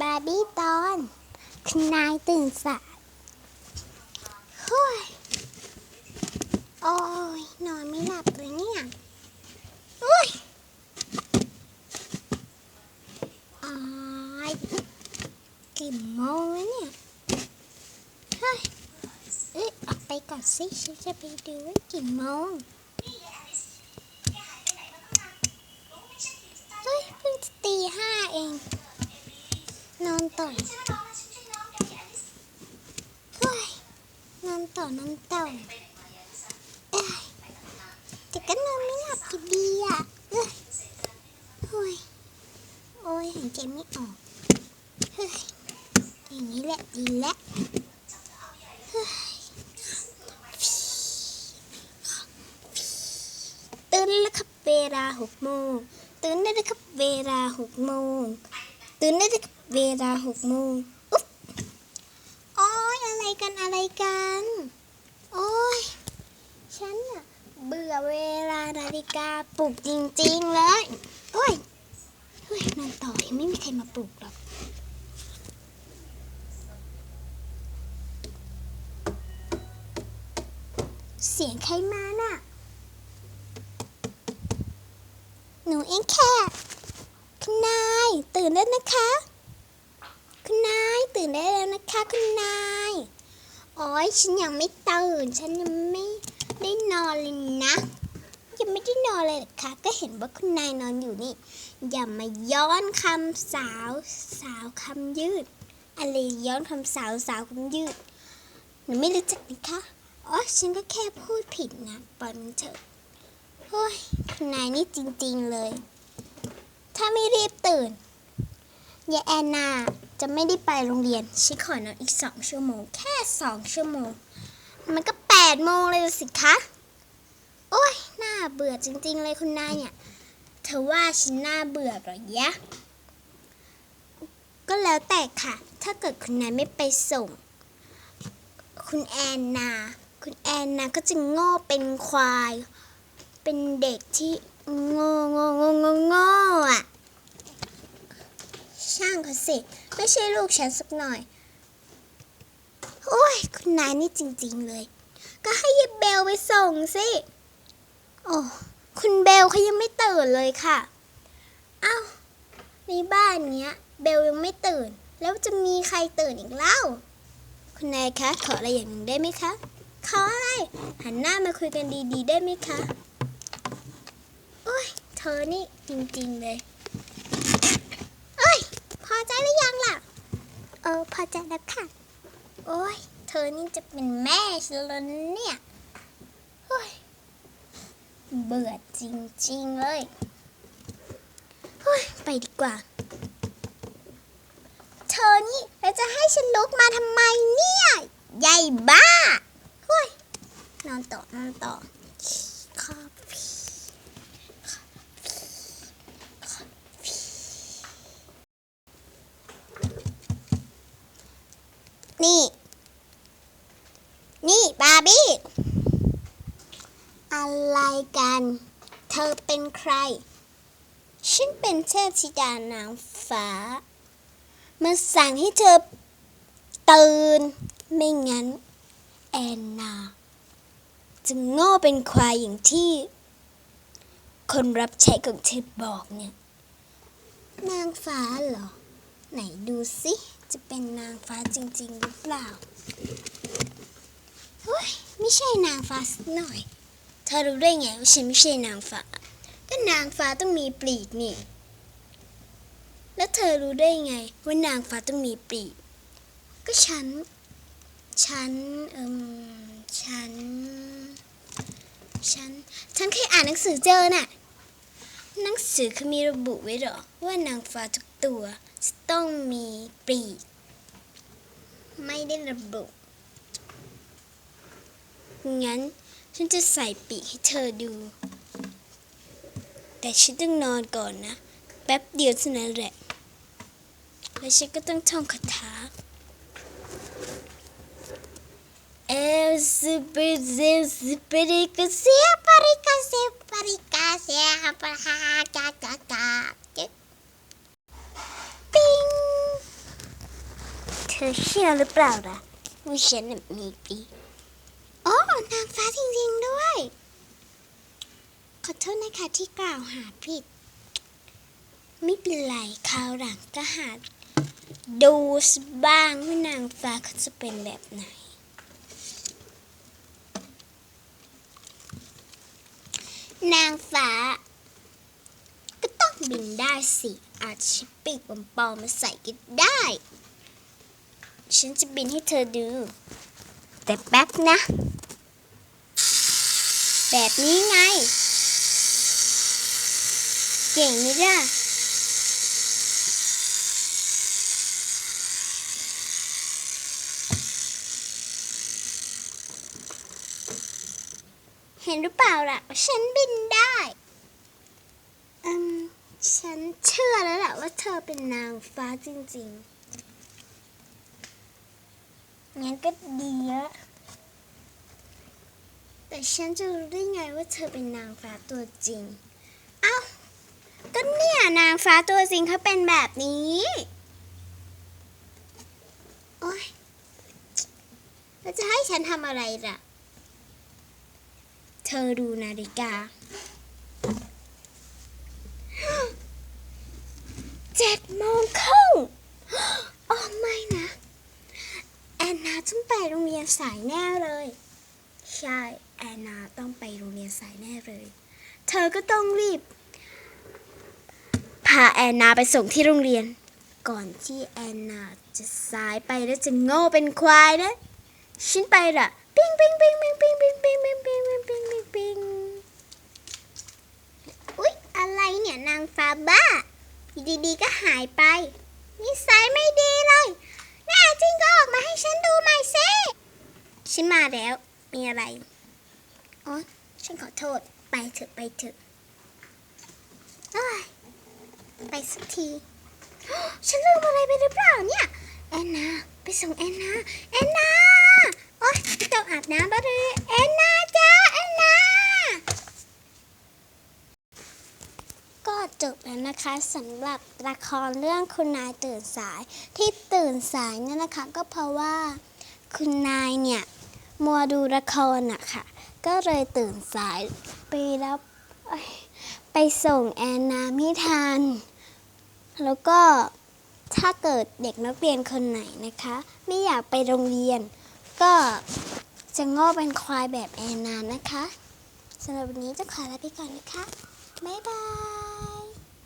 บาร์บี้ตอนคุณนายตื่นสายโอ้ย โอ้ย นอนไม่หลับเลยเนี่ยโอ้ยอายกี่โมงแล้วเนี่ย เฮ้ย เอ้ยออกไปก่อนสิฉันจะไปดูว่ากี่โมงเฮ้ยเพิ่งตีห้าเอง นอนต่อเฮ้ยนอนต่อนอนต่อเอ้ยแต่ก็นอนไม่หลับอยู่ดีอะเอ้ยโอ้ย โอ้ยหายใจไม่ออกเฮ้ยอย่างนี้แหละดีแล้วเฮ้ยตื่นแล้วครับเวลาหกโมงตื่นได้แล้วครับเวลาหกโมง ตื่นได้แล้วครับเวลาหกโมงอุ๊บโอ้ยอะไรกันอะไรกัน โอ้ยฉันอะเบื่อเวลานาฬิกาปลุกจริงๆเลยโอ้ยเฮ้ยนอนต่อยังไม่มีใครมาปลุกหรอกเสียงใครมาน่ะ หนูเองแค่ นาย ตื่นได้นะคะ คุณนายตื่นได้แล้วนะคะ คุณนายโอ้ยฉันยังไม่ตื่น ฉันยังไม่ได้นอนเลยนะยังไม่ได้นอนเลยเหรอคะก็เห็นว่าคุณนายนอนอยู่นี่ อย่ามาย้อนคำสาวสาวคำยืด อะไรย้อนคำสาวสาวคำยืดหนูไม่รู้จักนะคะอ๋อฉันก็แค่พูดผิดนะปล่อยมันเถอะโอ้ยคุณนายนี่จริง ๆเลย ถ้าไม่รีบตื่นยายแอนนาจะไม่ได้ไปโรงเรียนชิขอนอนอีกสองชั่วโมง แค่สองชั่วโมง มันก็แปดโมงเลยสิคะ โอ้ยน่าเบื่อจริง ๆ เลยคุณนายเนี่ย เธอว่าฉันน่าเบื่อหรอยะ ก็แล้วแต่ค่ะ ถ้าเกิดคุณนายไม่ไปส่ง คุณแอนนา คุณแอนนาก็จะโง่เป็นควาย เป็นเด็กที่ โง่โง่โง่โง่โง่อะช่างเขาสิ ไม่ใช่ลูกฉันสักหน่อย โอ้ย คุณนายนี่จริง ๆเลย ก็ให้ยายเบลไปส่งสิ โอ้ คุณเบลเขายังไม่ตื่นเลยค่ะ เอ้า ในบ้านเนี้ย เบลยังไม่ตื่น แล้วจะมีใครตื่นอีกเล่า คุณนายคะ ขออะไรอย่างหนึ่งได้ไหมคะ ขออะไร หันหน้ามาคุยกันดีๆ ได้ไหมคะ เธอนี่จริงๆเลย เอ้ย พอใจหรือยังล่ะ เออ พอใจแล้วค่ะ โอ้ย เธอนี่จะเป็นแม่ฉันแล้วเนี่ยโอ้ย เบื่อจริงๆเลยโอ้ย ไปดีกว่า เธอนี่แล้วจะให้ฉันลุกมาทำไมเนี่ย ใหญ่บ้าโอ้ย นอนต่อนอนต่อคอฟี นี่ นี่บาร์บี้ อะไรกัน เธอเป็นใคร ฉันเป็นเทพธิดานางฟ้า มาสั่งให้เธอตื่น ไม่งั้น แอนนา จะโง่เป็นควายอย่างที่ คนรับใช้ของเธอบอกเนี่ย นางฟ้าเหรอ ไหนดูสิ จะเป็นนางฟ้าจริง ๆ หรือเปล่าเฮ้ยไม่ใช่นางฟ้าสักหน่อย เธอรู้ได้ไงว่าฉันไม่ใช่นางฟ้า ก็นางฟ้าต้องมีปีกนี่ แล้วเธอรู้ได้ไงว่านางฟ้าต้องมีปีก ก็ฉัน ฉันเอมฉัน ฉัน ฉันเคยอ่านหนังสือเจอน่ะ หนังสือเขามีระบุไว้หรอ ว่านางฟ้าทุกตัวจะต้องมีปีก ไม่ได้ระบุ งั้นฉันจะใส่ปีกให้เธอดู แต่ฉันต้องนอนก่อนนะ แป๊บเดียวเท่านั้นแหละ แล้วฉันก็ต้องท่องคาถาเอลซูเปอร์เซลซูเปอริกาเซียปาริกาเซปาริกาเซียปาฮากากากาปิ๊งเธอเชื่อหรือเปล่าล่ะว่าฉันมีปีกอ๋อนางฟ้าจริงๆด้วย ขอโทษนะคะที่กล่าวหาผิด ไม่เป็นไรคราวหลังก็หาดูสบ้างว่านางฟ้าเขาจะเป็นแบบไหน นางฟ้า ก็ต้องบินได้สิ อาจชิปีกปลอมมาใส่ก็ได้ ฉันจะบินให้เธอดู แต่แป๊บนะ แบบนี้ไง เก่งไหมล่ะ ห็นหรือเปล่าล่ะว่าฉันบินได้อืมฉันเชื่อแล้วแหละว่าเธอเป็นนางฟ้าจริงๆ งั้นก็ดีละแต่ฉันจะรู้ได้ไงว่าเธอเป็นนางฟ้าตัวจริง เอ้า ก็เนี่ยนางฟ้าตัวจริงเขาเป็นแบบนี้ โอ๊ยแล้วจะให้ฉันทำอะไรล่ะ เธอดูนาฬิกา เจ็ดโมงครึ่งอ๋อไม่นะ แอนนาต้องไปโรงเรียนสายแน่เลย ใช่ แอนนาต้องไปโรงเรียนสายแน่เลย เธอก็ต้องรีบ พาแอนนาไปส่งที่โรงเรียน ก่อนที่แอนนาจะสายไปแล้วจะโง่เป็นควายนะ ฉันไปละ ปิ้งปิ้งปิ้งปิ้งปิ้งปิ้งปิ้งปิ้งปิ้งปิ้งปิ้งปิ้งปิ้งอุ๊ยอะไรเนี่ยนางฟ้าบ้าดีๆก็หายไปนิสัยไม่ดีเลยแน่จริงก็ออกมาให้ฉันดูหน่อยสิฉันมาแล้วมีอะไรอ๋อฉันขอโทษไปเถอะไปเถอะไปสักทีฉันลืมอะไรไปหรือเปล่าเนี่ยแอนนาไปส่งแอนนาแอนนา ต้องอาบน้ำบ้าเลยแอนนาจ้าแอนนาก็จบแล้วนะคะสำหรับละครเรื่องคุณนายตื่นสายที่ตื่นสายเนี่ยนะคะ ก็เพราะว่าคุณนายเนี่ยมัวดูละครอะค่ะ ก็เลยตื่นสายไปรับไปส่งแอนนาไม่ทัน แล้วก็ถ้าเกิดเด็กนักเรียนคนไหนนะคะ ไม่อยากไปโรงเรียน ก็จะง้อเป็นควายแบบแอนนานะคะสำหรับวันนี้จะขอลาไปก่อนนะคะ บ๊ายบาย